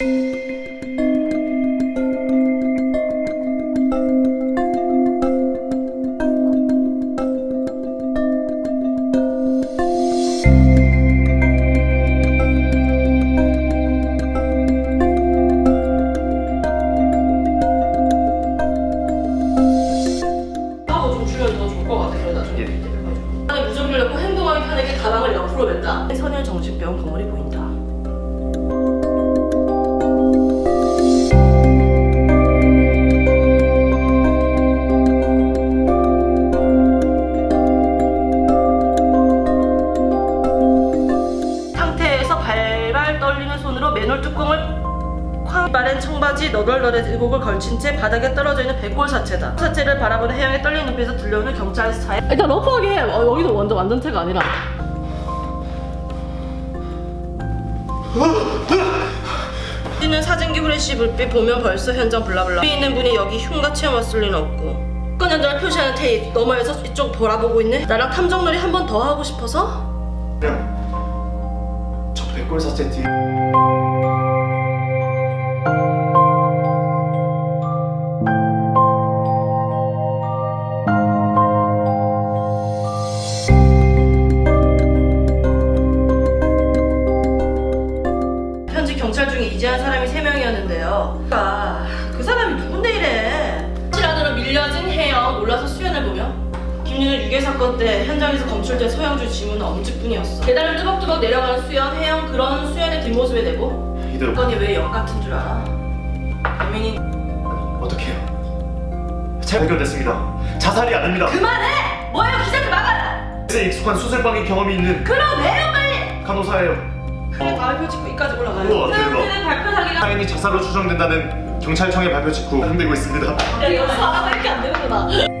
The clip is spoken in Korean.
하고 좀 주면 더 좋을 것 같아. 그러다 좀. 예. 안에 무전기를 넣고 행동하기 편하게 가방을 옆으로 맸다. 선일 정신병 건물이 보인다. 발발 떨리는 손으로 맨홀 뚜껑을 쾅 빠른 청바지 너덜너덜 의복을 걸친 채 바닥에 떨어져 있는 백골 사체다. 사체를 바라보는 혜영의 떨리는 눈빛에서 들려오는 경찰 스타일. 일단 러프하게 해. 어, 여기도 완전 완전체가 아니라. 뛰는 사진기 후레쉬 불빛 보면 벌써 현장 블라블라. 뒤에 있는 분이 여기 흉가 체험 왔을 리는 없고. 사건 현장을 표시하는 테이프 너머에서 이쪽 바라보고 있네. 나랑 탐정놀이 한 번 더 하고 싶어서 뒤 현재 경찰 중에 이재한 사람이 3명이었는데요. 김윤은 유괴 사건 때 현장에서 검출된 소영주 지문은 엄지뿐이었어. 계단을 뚜벅뚜벅 내려가는 수연, 혜영 그런 수연의 뒷모습에 대고 이대로 사건이 왜 역 같은 줄 알아? 범인이 어떡해요 잘 발견됐습니다 자살이 아닙니다 그만해! 뭐예요 기자들 막아라! 에 익숙한 수술방의 경험이 있는 그러네요 빨리! 간호사예요 그래 발표 찍고 이까지 올라가요. 우와, 대박. 수연들의 발표하기가 사인이 자살로 추정된다는 경찰청의 발표 직후 힘들고 있습니다 이거 사람밖에 안 되는구나.